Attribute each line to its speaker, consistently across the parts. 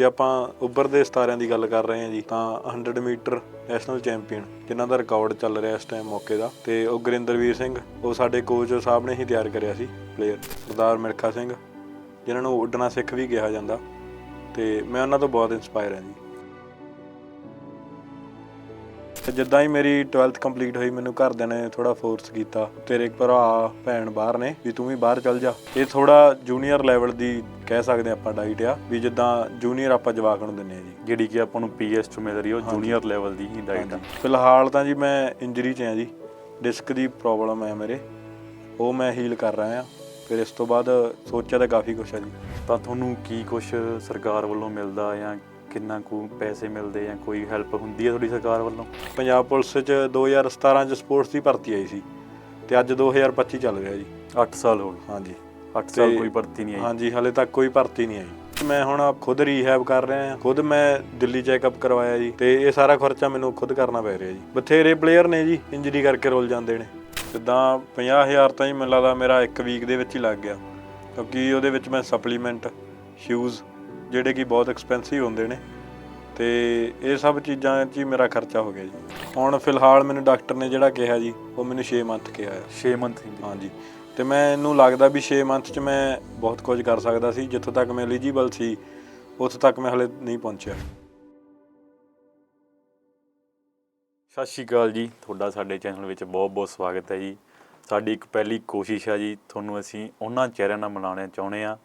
Speaker 1: ਜੇ ਆਪਾਂ ਉੱਭਰਦੇ ਸਤਾਰਿਆਂ ਦੀ ਗੱਲ ਕਰ ਰਹੇ ਹਾਂ ਜੀ, ਤਾਂ 100 ਮੀਟਰ ਨੈਸ਼ਨਲ ਚੈਂਪੀਅਨ ਜਿਨ੍ਹਾਂ ਦਾ ਰਿਕਾਰਡ ਚੱਲ ਰਿਹਾ ਇਸ ਟਾਈਮ ਮੌਕੇ ਦਾ, ਤੇ ਉਹ ਗੁਰਿੰਦਰਵੀਰ ਸਿੰਘ, ਉਹ ਸਾਡੇ ਕੋਚ ਸਾਹਿਬ ਨੇ ਹੀ ਤਿਆਰ ਕਰਿਆ ਸੀ ਪਲੇਅਰ ਸਰਦਾਰ ਮਿਲਖਾ ਸਿੰਘ, ਜਿਨ੍ਹਾਂ ਨੂੰ ਉੱਡਣਾ ਸਿੱਖ ਵੀ ਕਿਹਾ ਜਾਂਦਾ, ਤੇ ਮੈਂ ਉਹਨਾਂ ਤੋਂ ਬਹੁਤ ਇਨਸਪਾਇਰ ਹਾਂ ਜੀ। ਤੇ ਜਿੱਦਾਂ ਹੀ ਮੇਰੀ 12th ਕੰਪਲੀਟ ਹੋਈ, ਮੈਨੂੰ ਘਰਦਿਆਂ ਨੇ ਥੋੜਾ ਫੋਰਸ ਕੀਤਾ, ਤੇਰੇ ਭਰਾ, ਭੈਣ ਬਾਹਰ ਨੇ, ਵੀ ਤੂੰ ਵੀ ਬਾਹਰ ਚੱਲ ਜਾ। ਇਹ ਥੋੜਾ ਜੂਨੀਅਰ ਲੈਵਲ ਦੀ ਕਹਿ ਸਕਦੇ ਆਪਾਂ ਡਾਈਟ ਆ ਵੀ ਜਿੱਦਾਂ ਜੂਨੀਅਰ ਆਪਾਂ ਜਵਾਕ ਨੂੰ ਦਿੰਨੇ ਆ ਜੀ
Speaker 2: ਜਿਹੜੀ ਕਿ ਆਪਾਂ ਨੂੰ ਪੀਐਸ ਚ ਮਿਲ ਰਹੀ ਹੈ ਉਹ ਜੂਨੀਅਰ ਲੈਵਲ ਦੀ ਹੀ ਡਾਈਟ ਆ।
Speaker 1: ਫਿਲਹਾਲ ਤਾਂ ਜੀ ਮੈਂ ਇੰਜਰੀ 'ਚ ਆ ਜੀ ਡਿਸਕ ਦੀ ਪ੍ਰੋਬਲਮ ਹੈ ਮੇਰੇ ਉਹ ਮੈਂ ਹੀਲ ਕਰ ਰਿਹਾ ਆ ਫਿਰ ਇਸ ਤੋਂ ਬਾਅਦ ਸੋਚਿਆ ਤਾਂ ਕਾਫੀ ਕੁਛ ਆ ਜੀ।
Speaker 2: ਤਾਂ ਤੁਹਾਨੂੰ ਕੀ ਕੁਝ ਸਰਕਾਰ ਵੱਲੋਂ ਮਿਲਦਾ ਜਾਂ ਕਿੰਨਾ ਕੁ ਪੈਸੇ ਮਿਲਦੇ ਜਾਂ ਕੋਈ ਹੈਲਪ ਹੁੰਦੀ ਹੈ ਤੁਹਾਡੀ ਸਰਕਾਰ ਵੱਲੋਂ?
Speaker 1: ਪੰਜਾਬ ਪੁਲਿਸ 'ਚ 2017 'ਚ ਸਪੋਰਟਸ ਦੀ ਭਰਤੀ ਆਈ ਸੀ ਤੇ ਅੱਜ 2025 ਚੱਲ ਰਿਹਾ ਜੀ
Speaker 2: 8 ਸਾਲ ਹੋ ਗਏ।
Speaker 1: ਹਾਂਜੀ।
Speaker 2: 8 ਸਾਲ
Speaker 1: ਤੇ-
Speaker 2: ਕੋਈ ਭਰਤੀ ਨਹੀਂ ਆਈ।
Speaker 1: ਹਾਂਜੀ ਹਲੇ ਤੱਕ ਕੋਈ ਭਰਤੀ ਨਹੀਂ ਆਈ। ਮੈਂ ਹੁਣ ਖੁਦ ਰੀਹੈਬ ਕਰ ਰਿਹਾ ਹਾਂ। ਖੁਦ ਮੈਂ ਦਿੱਲੀ ਚੈੱਕਅਪ ਕਰਵਾਇਆ ਜੀ ਤੇ ਇਹ ਸਾਰਾ ਖਰਚਾ ਮੈਨੂੰ ਖੁਦ ਕਰਨਾ ਪੈ ਰਿਹਾ ਜੀ। ਬਥੇਰੇ ਪਲੇਅਰ ਨੇ ਜੀ ਇੰਜਰੀ ਕਰਕੇ ਰੁੱਲ ਜਾਂਦੇ ਨੇ। ਜਿੱਦਾਂ 50000 ਤਾਂ ਹੀ ਮੈਨੂੰ ਲੱਗਦਾ ਮੇਰਾ ਇੱਕ ਵੀਕ ਦੇ ਵਿੱਚ ਹੀ ਲੱਗ ਗਿਆ। ਕਿਉਂਕਿ ਉਹਦੇ ਵਿੱਚ ਮੈਂ ਸਪਲੀਮੈਂਟ ਸ਼ੂਜ਼ ਜਿਹੜੇ ਕਿ ਬਹੁਤ ਐਕਸਪੈਂਸਿਵ ਹੁੰਦੇ ਨੇ। ਤੇ ਇਹ ਸਭ ਚੀਜ਼ਾਂ 'ਚ ਹੀ ਮੇਰਾ ਖਰਚਾ ਹੋ ਗਿਆ ਜੀ। ਹੁਣ ਫਿਲਹਾਲ ਮੈਨੂੰ ਡਾਕਟਰ ਨੇ ਜਿਹੜਾ ਕਿਹਾ ਜੀ ਉਹ ਮੈਨੂੰ 6 ਮੰਥ ਕਿਹਾ ਆ
Speaker 2: 6 ਮੰਥ
Speaker 1: ਹਾਂਜੀ। ਤੇ ਮੈਨੂੰ ਲੱਗਦਾ ਵੀ 6 ਮੰਥ ਚ ਮੈਂ ਬਹੁਤ ਕੁਝ ਕਰ ਸਕਦਾ ਸੀ, ਜਿੱਥੋਂ ਤੱਕ ਮੈਂ ਐਲੀਜੀਬਲ ਸੀ, ਉੱਥੋਂ ਤੱਕ ਮੈਂ ਹਲੇ ਨਹੀਂ ਪਹੁੰਚਿਆ।
Speaker 2: ਸਤਿ ਸ਼੍ਰੀ ਅਕਾਲ ਜੀ, ਤੁਹਾਡਾ ਸਾਡੇ ਚੈਨਲ ਵਿੱਚ ਬਹੁਤ-ਬਹੁਤ ਸਵਾਗਤ ਹੈ ਜੀ। ਸਾਡੀ ਇੱਕ ਪਹਿਲੀ ਕੋਸ਼ਿਸ਼ ਹੈ ਜੀ, ਤੁਹਾਨੂੰ ਅਸੀਂ ਉਹਨਾਂ ਚਿਹਰਿਆਂ ਨਾਲ ਮਿਲਾਉਣਾ ਚਾਹੁੰਦੇ ਆ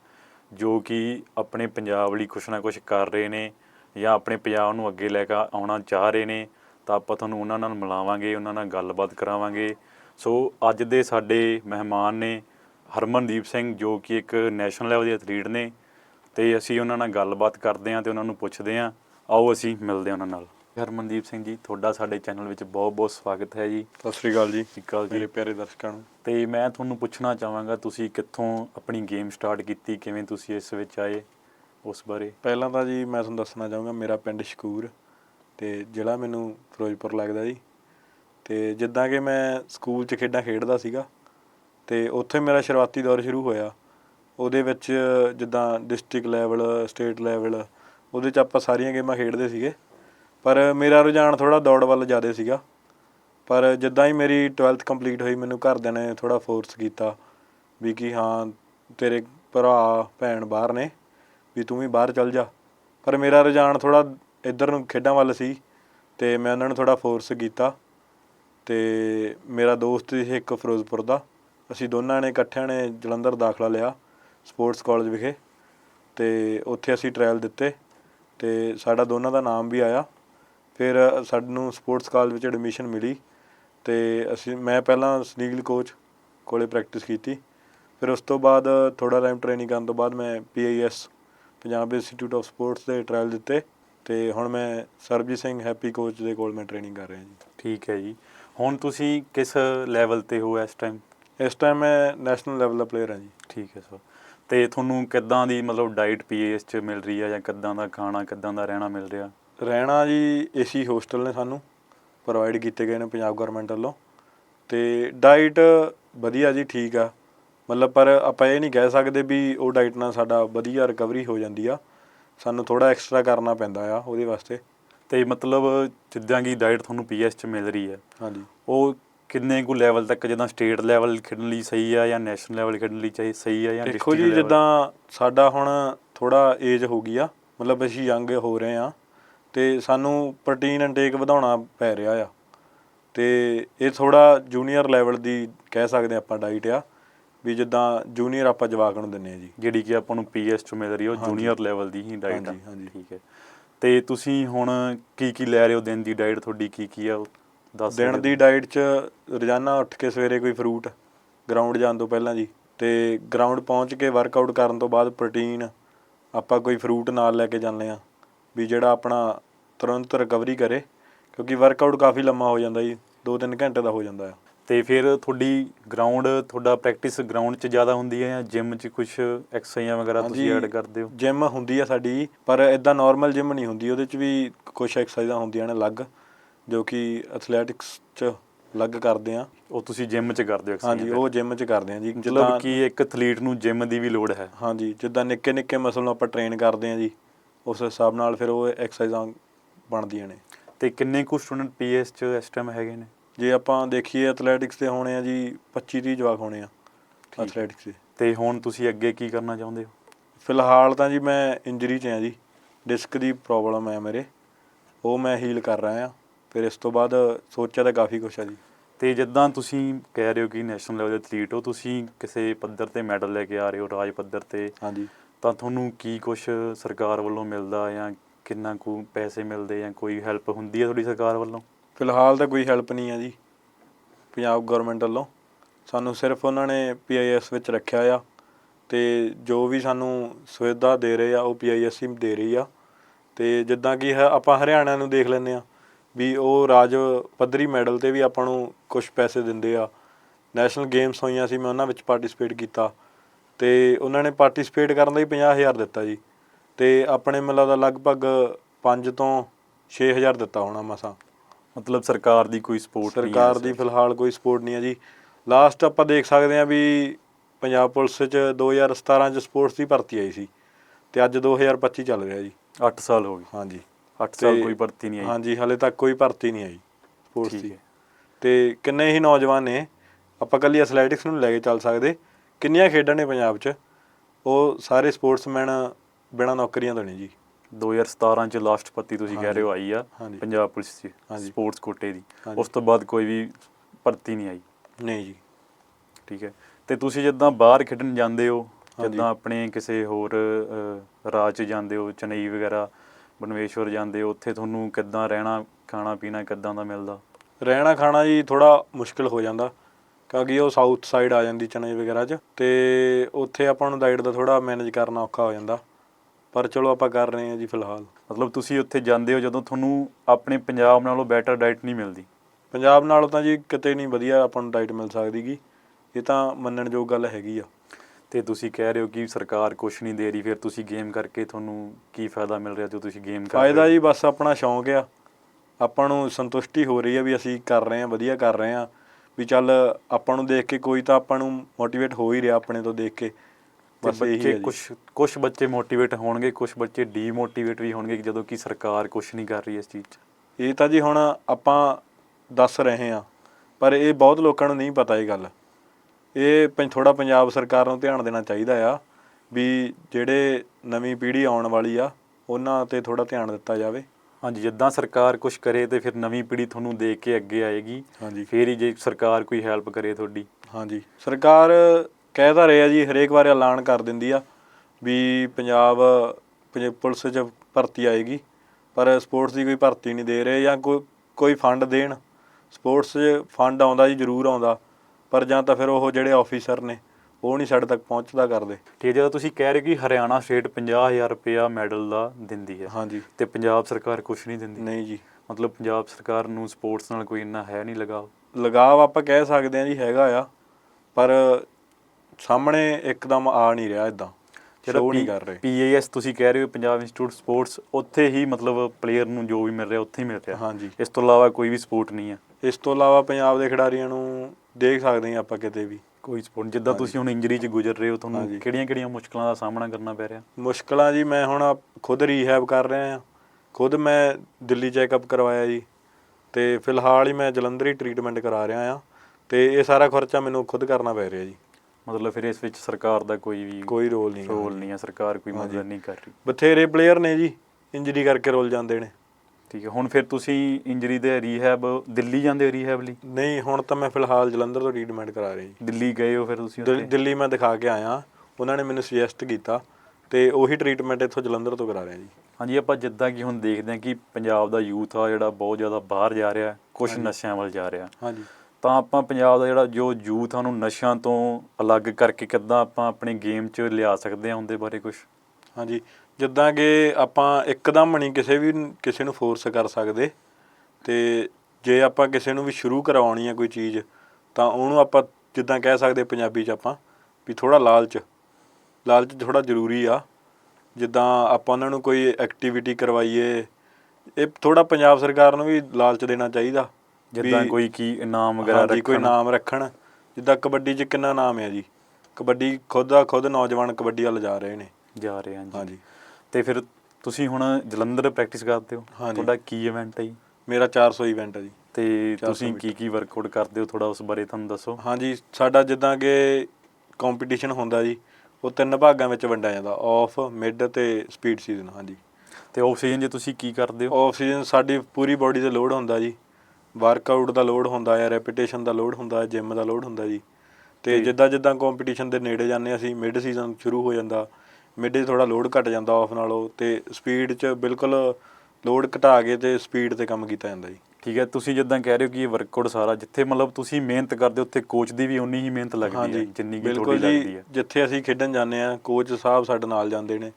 Speaker 2: ਜੋ ਕਿ ਆਪਣੇ ਪੰਜਾਬ ਲਈ ਕੁਛ ਨਾ ਕੁਛ ਕਰ ਰਹੇ ਨੇ, ਜਾਂ ਆਪਣੇ ਪੰਜਾਬ ਨੂੰ ਅੱਗੇ ਲੈ ਕੇ ਆਉਣਾ ਚਾਹ ਰਹੇ ਨੇ, ਤਾਂ ਆਪਾਂ ਤੁਹਾਨੂੰ ਉਹਨਾਂ ਨਾਲ ਮਿਲਾਵਾਂਗੇ, ਉਹਨਾਂ ਨਾਲ ਗੱਲਬਾਤ ਕਰਾਵਾਂਗੇ ਸੋ ਅੱਜ ਦੇ ਸਾਡੇ ਮਹਿਮਾਨ ਨੇ ਹਰਮਨਦੀਪ ਸਿੰਘ ਜੋ ਕਿ ਇੱਕ ਨੈਸ਼ਨਲ ਲੈਵਲ ਦੇ ਐਥਲੀਟ ਨੇ ਤੇ ਅਸੀਂ ਉਹਨਾਂ ਨਾਲ ਗੱਲਬਾਤ ਕਰਦੇ ਹਾਂ ਤੇ ਉਹਨਾਂ ਨੂੰ ਪੁੱਛਦੇ ਹਾਂ। ਆਓ ਅਸੀਂ ਮਿਲਦੇ ਹਾਂ ਉਹਨਾਂ ਨਾਲ। ਹਰਮਨਦੀਪ ਸਿੰਘ ਜੀ ਤੁਹਾਡਾ ਸਾਡੇ ਚੈਨਲ ਵਿੱਚ ਬਹੁਤ-ਬਹੁਤ ਸਵਾਗਤ ਹੈ ਜੀ।
Speaker 1: ਸਤਿ ਸ੍ਰੀ ਅਕਾਲ ਜੀ।
Speaker 2: ਸਤਿ ਸ਼੍ਰੀ ਅਕਾਲ
Speaker 1: ਮੇਰੇ
Speaker 2: ਜੀ
Speaker 1: ਪਿਆਰੇ ਦਰਸ਼ਕਾਂ ਨੂੰ।
Speaker 2: ਤੇ ਮੈਂ ਤੁਹਾਨੂੰ ਪੁੱਛਣਾ ਚਾਹਾਂਗਾ ਤੁਸੀਂ ਕਿੱਥੋਂ ਆਪਣੀ ਗੇਮ ਸਟਾਰਟ ਕੀਤੀ? ਕਿਵੇਂ ਤੁਸੀਂ ਇਸ ਵਿੱਚ ਆਏ ਉਸ ਬਾਰੇ?
Speaker 1: ਪਹਿਲਾਂ ਤਾਂ ਜੀ ਮੈਂ ਤੁਹਾਨੂੰ ਦੱਸਣਾ ਚਾਹੂੰਗਾ ਮੇਰਾ ਪਿੰਡ ਸ਼ਕੂਰ ਤੇ ਜ਼ਿਲ੍ਹਾ ਮੈਨੂੰ ਫਿਰੋਜ਼ਪੁਰ ਲੱਗਦਾ ਜੀ। ਤੇ ਜਿੱਦਾਂ ਕਿ ਮੈਂ ਸਕੂਲ 'ਚ ਖੇਡਾਂ ਖੇਡਦਾ ਸੀਗਾ, ਤੇ ਉੱਥੇ ਮੇਰਾ ਸ਼ੁਰੂਆਤੀ ਦੌਰ ਸ਼ੁਰੂ ਹੋਇਆ। ਉਹਦੇ ਵਿੱਚ ਜਿੱਦਾਂ ਡਿਸਟ੍ਰਿਕਟ ਲੈਵਲ ਸਟੇਟ ਲੈਵਲ ਉਹਦੇ 'ਚ ਆਪਾਂ ਸਾਰੀਆਂ ਗੇਮਾਂ ਖੇਡਦੇ ਸੀਗੇ। ਪਰ ਮੇਰਾ ਰੁਝਾਨ ਥੋੜਾ ਦੌੜ ਵੱਲ ਜ਼ਿਆਦਾ ਸੀਗਾ। ਪਰ ਜਿੱਦਾਂ ਹੀ ਮੇਰੀ 12th ਕੰਪਲੀਟ ਹੋਈ, ਮੈਨੂੰ ਘਰਦਿਆਂ ਨੇ ਥੋੜਾ ਫੋਰਸ ਕੀਤਾ ਵੀ ਕਿ ਹਾਂ, ਤੇਰੇ ਭਰਾ, ਭੈਣ ਬਾਹਰ ਨੇ, ਵੀ ਤੂੰ ਵੀ ਬਾਹਰ ਚੱਲ ਜਾ। ਪਰ ਮੇਰਾ ਰੁਝਾਨ ਥੋੜਾ ਇੱਧਰ ਨੂੰ ਖੇਡਾਂ ਵੱਲ ਸੀ, ਤੇ ਮੈਂ ਉਹਨਾਂ ਨੂੰ ਥੋੜਾ ਫੋਰਸ ਕੀਤਾ। ਤੇ ਮੇਰਾ ਦੋਸਤ ਸੀ ਇੱਕ ਫਿਰੋਜ਼ਪੁਰ ਦਾ। ਅਸੀਂ ਦੋਨਾਂ ਨੇ ਇਕੱਠਿਆਂ ਨੇ ਜਲੰਧਰ ਦਾਖਲਾ ਲਿਆ ਸਪੋਰਟਸ ਕਾਲਜ ਵਿਖੇ ਤੇ ਉੱਥੇ ਅਸੀਂ ਟ੍ਰਾਇਲ ਦਿੱਤੇ ਤੇ ਸਾਡਾ ਦੋਨਾਂ ਦਾ ਨਾਮ ਵੀ ਆਇਆ। ਫਿਰ ਸਾਨੂੰ ਸਪੋਰਟਸ ਕਾਲਜ ਵਿੱਚ ਐਡਮਿਸ਼ਨ ਮਿਲੀ ਤੇ ਅਸੀਂ, ਮੈਂ ਪਹਿਲਾਂ ਸਨੀਲ ਕੋਚ ਕੋਲੇ ਪ੍ਰੈਕਟਿਸ ਕੀਤੀ। ਫਿਰ ਉਸ ਤੋਂ ਬਾਅਦ ਥੋੜਾ ਟਾਈਮ ਟ੍ਰੇਨਿੰਗ ਕਰਨ ਤੋਂ ਬਾਅਦ ਮੈਂ PIS Punjab institute of sports ਦੇ ਟ੍ਰਾਇਲ ਦਿੱਤੇ ਤੇ ਹੁਣ ਮੈਂ ਸਰਬਜੀਤ ਸਿੰਘ ਹੈਪੀ ਕੋਚ ਦੇ ਕੋਲ ਮੈਂ ਟ੍ਰੇਨਿੰਗ ਕਰ ਰਿਹਾ ਜੀ।
Speaker 2: ਠੀਕ ਹੈ ਜੀ। ਹੁਣ ਤੁਸੀਂ ਕਿਸ ਲੈਵਲ ਤੇ ਹੋ ਇਸ ਟਾਈਮ
Speaker 1: ਇਸ ਟਾਈਮ ਮੈਂ ਨੈਸ਼ਨਲ ਲੈਵਲ ਦਾ ਪਲੇਅਰ ਹਾਂ ਜੀ।
Speaker 2: ਠੀਕ ਹੈ ਸਰ ਤੇ ਤੁਹਾਨੂੰ ਕਿੱਦਾਂ ਦੀ ਮਤਲਬ ਡਾਈਟ ਪੀਐਸ ਚ ਮਿਲ ਰਹੀ ਹੈ ਜਾਂ ਕਿੱਦਾਂ ਦਾ ਖਾਣਾ ਕਿੱਦਾਂ ਦਾ ਰਹਿਣਾ ਮਿਲ ਰਿਹਾ?
Speaker 1: ਰਹਿਣਾ ਜੀ ਏਸੀ ਹੋਸਟਲ ਨੇ ਸਾਨੂੰ ਪ੍ਰੋਵਾਈਡ ਕੀਤੇ ਗਏ ਨੇ ਪੰਜਾਬ ਗਵਰਨਮੈਂਟ ਵੱਲੋਂ। ਤੇ ਡਾਈਟ ਵਧੀਆ ਜੀ ਠੀਕ ਆ। ਮਤਲਬ ਪਰ ਆਪਾਂ ਇਹ ਨਹੀਂ ਕਹਿ ਸਕਦੇ ਵੀ ਉਹ ਡਾਈਟ ਨਾਲ ਸਾਡਾ ਵਧੀਆ ਰਿਕਵਰੀ ਹੋ ਜਾਂਦੀ ਆ। ਸਾਨੂੰ ਥੋੜਾ ਐਕਸਟਰਾ ਕਰਨਾ ਪੈਂਦਾ ਆ ਉਹਦੇ ਵਾਸਤੇ।
Speaker 2: ਤੇ ਮਤਲਬ ਜਿੱਦਾਂ ਕੀ ਡਾਈਟ ਤੁਹਾਨੂੰ ਪੀਐਸ ਚ ਮਿਲ ਰਹੀ ਹੈ
Speaker 1: ਹਾਂਜੀ
Speaker 2: ਉਹ ਕਿੰਨੇ ਕੁ ਲੈਵਲ ਤੱਕ ਜਿੱਦਾਂ ਸਟੇਟ ਲੈਵਲ ਖੇਡਣ ਲਈ ਸਹੀ ਆ ਜਾਂ ਨੈਸ਼ਨਲ ਲੈਵਲ ਖੇਡਣ ਲਈ ਚਾਹੀ ਸਹੀ ਆ ਜਾਂ
Speaker 1: ਦੇਖੋ ਜੀ? ਜਿੱਦਾਂ ਸਾਡਾ ਹੁਣ ਥੋੜਾ ਏਜ ਹੋ ਗਈ ਆ ਮਤਲਬ ਅਸੀਂ ਯੰਗ ਹੋ ਰਹੇ ਆ ਤੇ ਸਾਨੂੰ ਪ੍ਰੋਟੀਨ ਇਨਟੇਕ ਵਧਾਉਣਾ ਪੈ ਰਿਹਾ ਆ ਤੇ ਇਹ ਥੋੜਾ ਜੂਨੀਅਰ ਲੈਵਲ ਦੀ ਕਹਿ ਸਕਦੇ ਆਪਾਂ ਡਾਈਟ ਆ ਵੀ ਜਿੱਦਾਂ ਜੂਨੀਅਰ ਆਪਾਂ ਜਵਾਕ ਨੂੰ ਦਿੰਨੇ ਆ ਜੀ
Speaker 2: ਜਿਹੜੀ ਕਿ ਆਪਾਂ ਨੂੰ ਪੀਐਸ ਚ ਮਿਲ ਰਹੀ ਉਹ। ਜੂਨੀਅਰ ਲੈਵਲ ਦੀ ਹੀ ਡਾਈਟ ਆ
Speaker 1: ਹਾਂਜੀ।
Speaker 2: ਠੀਕ ਹੈ ਤੇ ਤੁਸੀਂ ਹੁਣ ਕੀ ਕੀ ਲੈ ਰਹੇ ਹੋ? ਦਿਨ ਦੀ ਡਾਈਟ ਤੁਹਾਡੀ ਕੀ ਕੀ ਆ? ਉਹ ਦੱਸ
Speaker 1: ਦਿਨ ਦੀ? ਡਾਈਟ 'ਚ ਰੋਜ਼ਾਨਾ ਉੱਠ ਕੇ ਸਵੇਰੇ ਕੋਈ ਫਰੂਟ ਗਰਾਊਂਡ ਜਾਣ ਤੋਂ ਪਹਿਲਾਂ ਜੀ। ਤੇ ਗਰਾਊਂਡ ਪਹੁੰਚ ਕੇ ਵਰਕਆਊਟ ਕਰਨ ਤੋਂ ਬਾਅਦ ਪ੍ਰੋਟੀਨ ਆਪਾਂ ਕੋਈ ਫਰੂਟ ਨਾਲ ਲੈ ਕੇ ਜਾਂਦੇ ਆ ਵੀ ਜਿਹੜਾ ਆਪਣਾ ਤੁਰੰਤ ਰਿਕਵਰੀ ਕਰੇ ਕਿਉਂਕਿ ਵਰਕਆਊਟ ਕਾਫੀ ਲੰਮਾ ਹੋ ਜਾਂਦਾ ਜੀ 2-3 ਘੰਟੇ ਦਾ ਹੋ ਜਾਂਦਾ ਆ
Speaker 2: ਤੇ ਫਿਰ ਤੁਹਾਡੀ ਗਰਾਊਂਡ ਤੁਹਾਡਾ ਪ੍ਰੈਕਟਿਸ ਗਰਾਊਂਡ 'ਚ ਜ਼ਿਆਦਾ ਹੁੰਦੀ ਹੈ ਜਾਂ ਜਿਮ 'ਚ ਕੁਝ ਐਕਸਰਸਾਈਜ਼ਾਂ ਵਗੈਰਾ ਤੁਸੀਂ
Speaker 1: ਹਾਂਜੀ।
Speaker 2: ਐਡ ਕਰਦੇ ਹੋ
Speaker 1: ਜਿਮ ਹੁੰਦੀ ਆ ਸਾਡੀ ਪਰ ਇਦਾਂ ਨਾਰਮਲ ਜਿਮ ਨਹੀਂ ਹੁੰਦੀ ਉਹਦੇ 'ਚ ਵੀ ਕੁਝ ਐਕਸਰਸਾਈਜ਼ਾਂ ਹੁੰਦੀਆਂ ਨੇ ਅਲੱਗ ਜੋ ਕਿ ਐਥਲੈਟਿਕਸ 'ਚ ਅਲੱਗ ਕਰਦੇ ਆ
Speaker 2: ਉਹ ਤੁਸੀਂ ਜਿਮ 'ਚ ਕਰਦੇ ਹੋ
Speaker 1: ਹਾਂਜੀ
Speaker 2: exercise?
Speaker 1: ਉਹ ਜਿਮ 'ਚ ਕਰਦੇ ਆ ਜੀ
Speaker 2: ਮਤਲਬ ਕਿ ਇੱਕ ਐਥਲੀਟ ਨੂੰ ਜਿਮ ਦੀ ਵੀ ਲੋੜ ਹੈ
Speaker 1: ਹਾਂਜੀ ਜਿੱਦਾਂ ਨਿੱਕੇ ਨਿੱਕੇ ਮਸਲ ਨੂੰ ਆਪਾਂ ਟ੍ਰੇਨ ਕਰਦੇ ਆ ਜੀ ਉਸ ਹਿਸਾਬ ਨਾਲ ਫਿਰ ਉਹ ਐਕਸਰਸਾਈਜ਼ਾਂ ਬਣਦੀਆਂ ਨੇ
Speaker 2: ਤੇ ਕਿੰਨੇ ਕੁ ਸਟੂਡੈਂਟ ਪੀਐਸ ਚ ਇਸ ਟਾਈਮ ਹੈਗੇ ਨੇ
Speaker 1: ਜੇ ਆਪਾਂ ਦੇਖੀਏ ਐਥਲੈਟਿਕਸ ਦੇ ਹੋਣੇ ਆ ਜੀ 25 30 ਜਵਾਕ ਹੋਣੇ ਆ। ਐਥਲੈਟਿਕਸ ਦੇ।
Speaker 2: ਤੇ ਹੁਣ ਤੁਸੀਂ ਅੱਗੇ ਕੀ ਕਰਨਾ ਚਾਹੁੰਦੇ ਹੋ?
Speaker 1: ਫਿਲਹਾਲ ਤਾਂ ਜੀ ਮੈਂ ਇੰਜਰੀ 'ਚ ਆ ਜੀ। ਡਿਸਕ ਦੀ ਪ੍ਰੋਬਲਮ ਹੈ ਮੇਰੇ। ਉਹ ਮੈਂ ਹੀਲ ਕਰ ਰਿਹਾ ਆ। ਫਿਰ ਇਸ ਤੋਂ ਬਾਅਦ ਸੋਚਿਆ ਤਾਂ ਕਾਫੀ ਕੁਛ ਆ ਜੀ।
Speaker 2: ਤੇ ਜਿੱਦਾਂ ਤੁਸੀਂ ਕਹਿ ਰਹੇ ਹੋ ਕਿ ਨੈਸ਼ਨਲ ਲੈਵਲ ਦੇ ਐਥਲੀਟ ਹੋ ਤੁਸੀਂ ਕਿਸੇ ਪੱਧਰ ਤੇ ਮੈਡਲ ਲੈ ਕੇ ਆ ਰਹੇ ਹੋ ਰਾਜ ਪੱਧਰ ਤੇ।
Speaker 1: ਹਾਂਜੀ।
Speaker 2: ਤਾਂ ਤੁਹਾਨੂੰ ਕੀ ਕੁਝ ਸਰਕਾਰ ਵੱਲੋਂ ਮਿਲਦਾ ਜਾਂ ਕਿੰਨਾ ਕੁ ਪੈਸੇ ਮਿਲਦੇ ਜਾਂ ਕੋਈ ਹੈਲਪ ਹੁੰਦੀ ਹੈ ਤੁਹਾਡੀ ਸਰਕਾਰ ਵੱਲੋਂ?
Speaker 1: ਫਿਲਹਾਲ ਤਾਂ ਕੋਈ ਹੈਲਪ ਨਹੀਂ ਆ ਜੀ, ਪੰਜਾਬ ਗੌਰਮੈਂਟ ਵੱਲੋਂ। ਸਾਨੂੰ ਸਿਰਫ ਉਹਨਾਂ ਨੇ ਪੀਆਈਐਸ ਵਿੱਚ ਰੱਖਿਆ ਆ ਤੇ ਜੋ ਵੀ ਸਾਨੂੰ ਸੁਵਿਧਾ ਦੇ ਰਹੇ ਆ, ਉਹ ਪੀਆਈਐਸ ਹੀ ਦੇ ਰਹੀ ਆ। ਤੇ ਜਿੱਦਾਂ ਕਿ ਹ- ਆਪਾਂ ਹਰਿਆਣਾ ਨੂੰ ਦੇਖ ਲੈਂਦੇ ਆ ਵੀ ਉਹ ਰਾਜ ਪੱਧਰੀ ਮੈਡਲ ਤੇ ਵੀ ਆਪਾਂ ਨੂੰ ਕੁਝ ਪੈਸੇ ਦਿੰਦੇ ਆ। ਨੈਸ਼ਨਲ ਗੇਮਸ ਹੋਈਆਂ ਸੀ, ਮੈਂ ਉਹਨਾਂ ਵਿੱਚ ਪਾਰਟਿਸਿਪੇਟ ਕੀਤਾ। ਤੇ ਉਹਨਾਂ ਨੇ ਪਾਰਟਿਸਿਪੇਟ ਕਰਨ ਲਈ ਹੀ 50000 ਦਿੱਤਾ ਜੀ। ਤੇ ਆਪਣੇ ਮਿਲਾ ਦਾ ਲਗਭਗ 5 ਤੋਂ 6000 ਦਿੱਤਾ ਹੋਣਾ ਮਸਾਂ।
Speaker 2: ਮਤਲਬ ਸਰਕਾਰ ਦੀ ਕੋਈ ਸਪੋਰਟ
Speaker 1: ਸਰਕਾਰ ਦੀ ਫਿਲਹਾਲ ਕੋਈ ਸਪੋਰਟ ਨਹੀਂ ਹੈ ਜੀ। ਲਾਸਟ ਆਪਾਂ ਦੇਖ ਸਕਦੇ ਹਾਂ ਵੀ ਪੰਜਾਬ ਪੁਲਿਸ 'ਚ 2017 'ਚ ਸਪੋਰਟਸ ਦੀ ਭਰਤੀ ਆਈ ਸੀ ਤੇ ਅੱਜ 2025 ਚੱਲ ਰਿਹਾ ਜੀ।
Speaker 2: 8 ਸਾਲ ਹੋ ਗਏ।
Speaker 1: ਹਾਂਜੀ।
Speaker 2: 8 ਸਾਲ ਕੋਈ ਭਰਤੀ ਨਹੀਂ ਆਈ।
Speaker 1: ਹਾਂਜੀ ਹਲੇ ਤੱਕ ਕੋਈ ਭਰਤੀ ਨਹੀਂ ਆਈ ਸਪੋਰਟਸ ਦੀ। ਤੇ ਕਿੰਨੇ ਹੀ ਨੌਜਵਾਨ ਨੇ ਆਪਾਂ ਕੱਲੀ ਐਥਲੈਟਿਕਸ ਨੂੰ ਲੈ ਕੇ ਚੱਲ ਸਕਦੇ ਕਿੰਨੀਆਂ ਖੇਡਾਂ ਨੇ ਪੰਜਾਬ 'ਚ ਉਹ ਸਾਰੇ ਸਪੋਰਟਸਮੈਨ ਬਿਨਾਂ ਨੌਕਰੀਆਂ ਤੋਂ ਨੇ ਜੀ।
Speaker 2: 2017 ਚ ਲਾਸਟ ਭਰਤੀ ਤੁਸੀਂ ਕਹਿ ਰਹੇ ਹੋ ਆਈ ਆ। ਪੰਜਾਬ ਪੁਲਿਸ ਦੀ। ਸਪੋਰਟਸ ਕੋਟੇ ਦੀ। ਉਸ ਤੋਂ ਬਾਅਦ ਕੋਈ ਵੀ ਭਰਤੀ ਨਹੀਂ ਆਈ
Speaker 1: ਨਹੀਂ ਜੀ
Speaker 2: ਠੀਕ ਹੈ ਤੇ ਤੁਸੀਂ ਜਿੱਦਾਂ ਬਾਹਰ ਖੇਡਣ ਜਾਂਦੇ ਹੋ। ਜਿੱਦਾਂ ਆਪਣੇ ਕਿਸੇ ਹੋਰ ਰਾਜ ਚ ਜਾਂਦੇ ਹੋ ਚੇਨਈ ਵਗੈਰਾ ਬਨਵੇਸ਼ਵਰ ਜਾਂਦੇ ਹੋ ਉੱਥੇ ਤੁਹਾਨੂੰ ਕਿੱਦਾਂ ਰਹਿਣਾ ਖਾਣਾ ਪੀਣਾ ਕਿੱਦਾਂ ਦਾ ਮਿਲਦਾ
Speaker 1: ਰਹਿਣਾ ਖਾਣਾ ਜੀ ਥੋੜਾ ਮੁਸ਼ਕਿਲ ਹੋ ਜਾਂਦਾ ਕਿਉਂਕਿ ਉਹ ਸਾਊਥ ਸਾਈਡ ਆ ਜਾਂਦੀ ਚੇਨਈ ਵਗੈਰਾ 'ਚ ਤੇ ਉੱਥੇ ਆਪਾਂ ਨੂੰ ਡਾਈਟ ਦਾ ਥੋੜਾ ਮੈਨੇਜ ਕਰਨਾ ਔਖਾ ਹੋ ਜਾਂਦਾ ਪਰ ਚਲੋ ਆਪਾਂ ਕਰ ਰਹੇ ਹਾਂ ਜੀ ਫਿਲਹਾਲ।
Speaker 2: ਮਤਲਬ ਤੁਸੀਂ ਉੱਥੇ ਜਾਂਦੇ ਹੋ ਜਦੋਂ ਤੁਹਾਨੂੰ ਆਪਣੇ ਪੰਜਾਬ ਨਾਲੋਂ ਬੈਟਰ ਡਾਈਟ ਨਹੀਂ ਮਿਲਦੀ।
Speaker 1: ਪੰਜਾਬ ਨਾਲੋਂ ਤਾਂ ਜੀ ਕਿਤੇ ਨਹੀਂ ਵਧੀਆ ਆਪਾਂ ਨੂੰ ਡਾਈਟ ਮਿਲ ਸਕਦੀ ਗੀ ਇਹ ਤਾਂ ਮੰਨਣਯੋਗ ਗੱਲ ਹੈਗੀ ਆ।
Speaker 2: ਤੇ ਤੁਸੀਂ ਕਹਿ ਰਹੇ ਹੋ ਕਿ ਸਰਕਾਰ ਕੁਝ ਨਹੀਂ ਦੇ ਰਹੀ ਫਿਰ ਤੁਸੀਂ ਗੇਮ ਕਰਕੇ ਤੁਹਾਨੂੰ ਕੀ ਫਾਇਦਾ ਮਿਲ ਰਿਹਾ ਜੋ ਤੁਸੀਂ ਗੇਮ ਕਰ
Speaker 1: ਫਾਇਦਾ ਜੀ? ਬਸ ਆਪਣਾ ਸ਼ੌਂਕ ਆ। ਆਪਾਂ ਨੂੰ ਸੰਤੁਸ਼ਟੀ ਹੋ ਰਹੀ ਆ ਵੀ ਅਸੀਂ ਕਰ ਰਹੇ ਹਾਂ ਵਧੀਆ ਕਰ ਰਹੇ ਹਾਂ। ਵੀ ਚੱਲ ਆਪਾਂ ਨੂੰ ਦੇਖ ਕੇ ਕੋਈ ਤਾਂ ਆਪਾਂ ਨੂੰ ਮੋਟੀਵੇਟ ਹੋ ਹੀ ਰਿਹਾ ਆਪਣੇ ਤੋਂ ਦੇਖ ਕੇ। ਬਸ ਇਹੀ
Speaker 2: ਬੱਚੇ ਕੁਝ ਕੁਝ ਬੱਚੇ ਮੋਟੀਵੇਟ ਹੋਣਗੇ ਕੁਝ ਬੱਚੇ ਡੀਮੋਟੀਵੇਟ ਵੀ ਹੋਣਗੇ ਜਦੋਂ ਕਿ ਸਰਕਾਰ ਕੁਝ ਨਹੀਂ ਕਰ ਰਹੀ ਇਸ ਚੀਜ਼ 'ਚ।
Speaker 1: ਇਹ ਤਾਂ ਜੀ ਹੁਣ ਆਪਾਂ ਦੱਸ ਰਹੇ ਹਾਂ ਪਰ ਇਹ ਬਹੁਤ ਲੋਕਾਂ ਨੂੰ ਨਹੀਂ ਪਤਾ ਇਹ ਗੱਲ। ਇਹ ਥੋੜਾ ਪੰਜਾਬ ਸਰਕਾਰ ਨੂੰ ਧਿਆਨ ਦੇਣਾ ਚਾਹੀਦਾ ਆ ਵੀ ਜਿਹੜੇ ਨਵੀਂ ਪੀੜ੍ਹੀ ਆਉਣ ਵਾਲੀ ਆ ਉਹਨਾਂ ਤੇ ਥੋੜਾ ਧਿਆਨ ਦਿੱਤਾ ਜਾਵੇ।
Speaker 2: ਹਾਂਜੀ ਜਿੱਦਾਂ ਸਰਕਾਰ ਕੁਝ ਕਰੇ ਤੇ ਫਿਰ ਨਵੀਂ ਪੀੜ੍ਹੀ ਤੁਹਾਨੂੰ ਦੇਖ ਕੇ ਅੱਗੇ ਆਏਗੀ।
Speaker 1: ਹਾਂਜੀ।
Speaker 2: ਫੇਰ ਹੀ ਜੇ ਸਰਕਾਰ ਕੋਈ ਹੈਲਪ ਕਰੇ ਤੁਹਾਡੀ।
Speaker 1: ਹਾਂਜੀ। ਸਰਕਾਰ ਕਹਿ ਤਾਂ ਰਿਹਾ ਜੀ ਹਰੇਕ ਵਾਰ ਐਲਾਨ ਕਰ ਦਿੰਦੀ ਆ ਵੀ ਪੰਜਾਬ ਪੰਜ- ਪੁਲਿਸ 'ਚ ਭਰਤੀ ਆਏਗੀ ਪਰ ਸਪੋਰਟਸ ਦੀ ਕੋਈ ਭਰਤੀ ਨਹੀਂ ਦੇ ਰਹੇ ਜਾਂ ਕੋਈ ਕੋਈ ਫੰਡ ਦੇਣ। ਸਪੋਰਟਸ 'ਚ ਫੰਡ ਆਉਂਦਾ ਜੀ ਜ਼ਰੂਰ ਆਉਂਦਾ ਪਰ ਜਾਂ ਤਾਂ ਫਿਰ ਉਹ ਜਿਹੜੇ ਆਫੀਸਰ ਨੇ ਉਹ ਨਹੀਂ ਸਾਡੇ ਤੱਕ ਪਹੁੰਚਦਾ ਕਰਦੇ।
Speaker 2: ਠੀਕ ਹੈ ਜਦੋਂ ਤੁਸੀਂ ਕਹਿ ਰਹੇ ਕਿ ਹਰਿਆਣਾ ਸਟੇਟ 50000 ਰੁਪਇਆ ਮੈਡਲ ਦਾ ਦਿੰਦੀ ਹੈ
Speaker 1: ਹਾਂਜੀ।
Speaker 2: ਤੇ ਪੰਜਾਬ ਸਰਕਾਰ ਕੁਝ ਨਹੀਂ ਦਿੰਦੀ?
Speaker 1: ਨਹੀਂ ਜੀ।
Speaker 2: ਮਤਲਬ ਪੰਜਾਬ ਸਰਕਾਰ ਨੂੰ ਸਪੋਰਟਸ ਨਾਲ ਕੋਈ ਇੰਨਾ ਹੈ ਨਹੀਂ ਲਗਾਵ?
Speaker 1: ਲਗਾਵ ਆਪਾਂ ਕਹਿ ਸਕਦੇ ਹਾਂ ਜੀ ਹੈਗਾ ਆ ਪਰ ਸਾਹਮਣੇ ਇੱਕਦਮ ਆ ਨਹੀਂ ਰਿਹਾ ਇਦਾਂ। ਸ਼ੋ ਨਹੀਂ ਕਰ ਰਹੇ।
Speaker 2: ਪੀਏਐਸ ਤੁਸੀਂ ਕਹਿ ਰਹੇ ਹੋ ਪੰਜਾਬ ਇੰਸਟੀਚਿਊਟ ਸਪੋਰਟਸ ਉੱਥੇ ਹੀ ਮਤਲਬ ਪਲੇਅਰ ਨੂੰ ਜੋ ਵੀ ਮਿਲ ਰਿਹਾ ਉੱਥੇ ਹੀ ਮਿਲ ਰਿਹਾ।
Speaker 1: ਹਾਂਜੀ।
Speaker 2: ਇਸ ਤੋਂ ਇਲਾਵਾ ਕੋਈ ਵੀ ਸਪੋਰਟ ਨਹੀਂ ਹੈ।
Speaker 1: ਇਸ ਤੋਂ ਇਲਾਵਾ ਪੰਜਾਬ ਦੇ ਖਿਡਾਰੀਆਂ ਨੂੰ ਦੇਖ ਸਕਦੇ ਹਾਂ ਆਪਾਂ ਕਿਤੇ ਵੀ।
Speaker 2: ਕੋਈ ਸਪੋਰਟ ਜਿੱਦਾਂ ਤੁਸੀਂ ਹੁਣ ਇੰਜਰੀ 'ਚ ਗੁਜ਼ਰ ਰਹੇ ਹੋ ਤੁਹਾਨੂੰ। ਕਿਹੜੀਆਂ-ਕਿਹੜੀਆਂ ਮੁਸ਼ਕਲਾਂ ਦਾ ਸਾਹਮਣਾ ਕਰਨਾ ਪੈ ਰਿਹਾ?
Speaker 1: ਮੁਸ਼ਕਲਾਂ ਜੀ ਮੈਂ ਹੁਣ ਖੁਦ ਰੀਹੈਬ ਕਰ ਰਿਹਾ ਆ ਖੁਦ ਮੈਂ ਦਿੱਲੀ ਚੈੱਕਅਪ ਕਰਵਾਇਆ ਜੀ। ਤੇ ਫਿਲਹਾਲ ਹੀ ਮੈਂ ਜਲੰਧਰ ਹੀ ਟ੍ਰੀਟਮੈਂਟ ਕਰਾ ਰਿਹਾ ਆ ਤੇ ਇਹ ਸਾਰਾ ਖਰਚਾ ਮੈਨੂੰ ਖੁਦ ਕਰਨਾ ਪੈ ਰਿਹਾ ਜੀ।
Speaker 2: ਮਤਲਬ ਫਿਰ ਇਸ ਵਿੱਚ ਸਰਕਾਰ ਦਾ ਕੋਈ ਵੀ
Speaker 1: ਕੋਈ ਰੋਲ ਨਹੀਂ
Speaker 2: ਰੋਲ ਨਹੀਂ ਹੈ ਸਰਕਾਰ ਕੋਈ। ਮਦਦ ਨਹੀਂ ਕਰ ਰਹੀ।
Speaker 1: ਬਥੇਰੇ ਪਲੇਅਰ ਨੇ ਜੀ ਇੰਜਰੀ ਕਰਕੇ ਰੁੱਲ ਜਾਂਦੇ ਨੇ।
Speaker 2: ਠੀਕ ਹੈ ਹੁਣ ਫਿਰ ਤੁਸੀਂ ਇੰਜਰੀ ਦੇ ਰੀਹੈਬ ਦਿੱਲੀ ਜਾਂਦੇ ਹੋ ਰੀਹੈਬ ਲਈ?
Speaker 1: ਨਹੀਂ ਹੁਣ ਤਾਂ ਮੈਂ ਫਿਲਹਾਲ ਜਲੰਧਰ ਤੋਂ ਟ੍ਰੀਟਮੈਂਟ ਕਰਾ ਰਿਹਾ ਜੀ।
Speaker 2: ਦਿੱਲੀ ਗਏ ਹੋ ਫਿਰ ਤੁਸੀਂ
Speaker 1: ਦਿਲ- ਮੈਂ ਦਿਖਾ ਕੇ ਆਇਆ ਉਹਨਾਂ ਨੇ ਮੈਨੂੰ ਸੁਜੈਸਟ ਕੀਤਾ ਤੇ ਉਹੀ ਟ੍ਰੀਟਮੈਂਟ ਇੱਥੋਂ ਜਲੰਧਰ ਤੋਂ ਕਰਾ ਰਿਹਾ ਜੀ।
Speaker 2: ਹਾਂਜੀ ਆਪਾਂ ਜਿੱਦਾਂ ਕਿ ਹੁਣ ਦੇਖਦੇ ਹਾਂ ਕਿ ਪੰਜਾਬ ਦਾ ਯੂਥ ਆ ਜਿਹੜਾ ਬਹੁਤ ਜ਼ਿਆਦਾ ਬਾਹਰ ਜਾ ਰਿਹਾ ਕੁਝ। ਨਸ਼ਿਆਂ ਵੱਲ ਜਾ ਰਿਹਾ।
Speaker 1: ਹਾਂਜੀ।
Speaker 2: ਤਾਂ ਆਪਾਂ ਪੰਜਾਬ ਦਾ ਜਿਹੜਾ ਜੋ ਯੂਥ ਆ ਉਹਨੂੰ ਨਸ਼ਿਆਂ ਤੋਂ ਅਲੱਗ ਕਰਕੇ ਕਿੱਦਾਂ ਆਪਾਂ ਆਪਣੀ ਗੇਮ 'ਚ ਲਿਆ ਸਕਦੇ ਹਾਂ ਉਹਦੇ ਬਾਰੇ ਕੁਝ
Speaker 1: ਹਾਂਜੀ, ਜਿੱਦਾਂ ਕਿ ਆਪਾਂ ਇੱਕਦਮ ਨਹੀਂ ਕਿਸੇ ਵੀ, ਕਿਸੇ ਨੂੰ ਫੋਰਸ ਕਰ ਸਕਦੇ ਤੇ ਜੇ ਆਪਾਂ ਕਿਸੇ ਨੂੰ ਵੀ ਸ਼ੁਰੂ ਕਰਵਾਉਣੀ ਆ ਕੋਈ ਚੀਜ਼, ਤਾਂ ਉਹਨੂੰ ਆਪਾਂ ਜਿੱਦਾਂ ਕਹਿ ਸਕਦੇ ਪੰਜਾਬੀ 'ਚ ਆਪਾਂ ਵੀ ਥੋੜਾ ਲਾਲਚ ਲਾਲਚ ਥੋੜਾ ਜ਼ਰੂਰੀ ਆ। ਜਿੱਦਾਂ ਆਪਾਂ ਉਹਨਾਂ ਨੂੰ ਕੋਈ ਐਕਟੀਵਿਟੀ ਕਰਵਾਈਏ, ਇਹ ਥੋੜਾ ਪੰਜਾਬ ਸਰਕਾਰ ਨੂੰ ਵੀ ਲਾਲਚ ਦੇਣਾ ਚਾਹੀਦਾ।
Speaker 2: ਜਿੱਦਾਂ
Speaker 1: ਵੀ-
Speaker 2: ਕੋਈ ਕੀ ਇਨਾਮ ਵਗੈਰਾ
Speaker 1: ਹਾਂਜੀ ਕੋਈ
Speaker 2: ਰੱਖਣ।
Speaker 1: ਨਾਮ ਰੱਖਣ। ਜਿੱਦਾਂ ਕਬੱਡੀ 'ਚ ਕਿੰਨਾ ਨਾਮ ਹੈ ਜੀ? ਕਬੱਡੀ ਖੁਦ ਦਾ ਖੁਦ ਨੌਜਵਾਨ ਕਬੱਡੀ ਵੱਲ ਜਾ ਰਹੇ ਨੇ।
Speaker 2: ਜਾ ਰਹੇ ਹਾਂ ਜੀ
Speaker 1: ਹਾਂਜੀ।
Speaker 2: ਤੇ ਫਿਰ ਤੁਸੀਂ ਹੁਣ ਜਲੰਧਰ ਪ੍ਰੈਕਟਿਸ ਕਰਦੇ ਹੋ?
Speaker 1: ਹਾਂਜੀ।
Speaker 2: ਤੁਹਾਡਾ ਕੀ ਇਵੈਂਟ ਹੈ ਜੀ?
Speaker 1: ਮੇਰਾ 400 ਇਵੈਂਟ ਹੈ ਜੀ।
Speaker 2: ਤੇ
Speaker 1: 400
Speaker 2: ਤੁਸੀਂ ਕੀ ਕੀ ਵਰਕਆਊਟ ਕਰਦੇ ਹੋ? ਥੋੜਾ ਉਸ ਬਾਰੇ ਤੁਹਾਨੂੰ ਦੱਸੋ।
Speaker 1: ਹਾਂਜੀ ਸਾਡਾ ਜਿੱਦਾਂ ਕਿ ਕੰਪੀਟੀਸ਼ਨ ਹੁੰਦਾ ਜੀ ਉਹ ਤਿੰਨ ਭਾਗਾਂ ਵਿੱਚ ਵੰਡਿਆ ਜਾਂਦਾ ਆਫ ਮਿਡ ਤੇ ਸਪੀਡ ਸੀਜ਼ਨ ਹਾਂਜੀ।
Speaker 2: ਤੇ ਆਫ ਸੀਜ਼ਨ 'ਚ ਤੁਸੀਂ ਕੀ ਕਰਦੇ ਹੋ?
Speaker 1: ਆਫ ਸੀਜ਼ਨ ਸਾਡੀ ਪੂਰੀ ਬਾਡੀ ਤੇ ਲੋਡ ਹੁੰਦਾ ਜੀ। ਵਰਕਆਊਟ ਦਾ ਲੋਡ ਹੁੰਦਾ ਹੈ ਰੈਪੀਟੇਸ਼ਨ ਦਾ ਲੋਡ ਹੁੰਦਾ ਹੈ ਜਿਮ ਦਾ ਲੋਡ ਹੁੰਦਾ ਜੀ। ਤੇ ਜਿੱਦਾਂ ਜਿੱਦਾਂ ਕੰਪੀਟੀਸ਼ਨ ਦੇ ਨੇੜੇ ਜਾਂਦੇ ਅਸੀਂ ਮਿਡ ਸੀਜ਼ਨ ਸ਼ੁਰੂ ਹੋ ਜਾਂਦਾ। ਮਿਡ ਥੋੜਾ ਲੋਡ ਘਟ ਜਾਂਦਾ ਆਫ ਨਾਲੋਂ ਤੇ ਸਪੀਡ 'ਚ ਬਿਲਕੁਲ ਲੋਡ ਘਟਾ ਕੇ ਤੇ ਸਪੀਡ ਤੇ ਕੰਮ ਕੀਤਾ ਜਾਂਦਾ ਜੀ।
Speaker 2: ਠੀਕ ਹੈ ਤੁਸੀਂ ਜਿੱਦਾਂ ਕਹਿ ਰਹੇ ਹੋ ਕਿ ਇਹ ਵਰਕਆਊਟ ਸਾਰਾ ਜਿੱਥੇ ਮਤਲਬ ਤੁਸੀਂ ਮਿਹਨਤ ਕਰਦੇ ਉੱਥੇ ਕੋਚ ਦੀ ਵੀ ਉਨੀ ਹੀ ਮਿਹਨਤ ਲੱਗਦੀ ਹੈ ਜਿੰਨੀ ਕਿ ਤੁਹਾਡੀ ਲੱਗਦੀ ਹੈ।
Speaker 1: ਜਿੱਥੇ ਅਸੀਂ ਖੇਡਣ ਜਾਂਦੇ ਆ ਕੋਚ ਸਾਹਿਬ ਸਾਡੇ ਨਾਲ ਜਾਂਦੇ ਨੇ।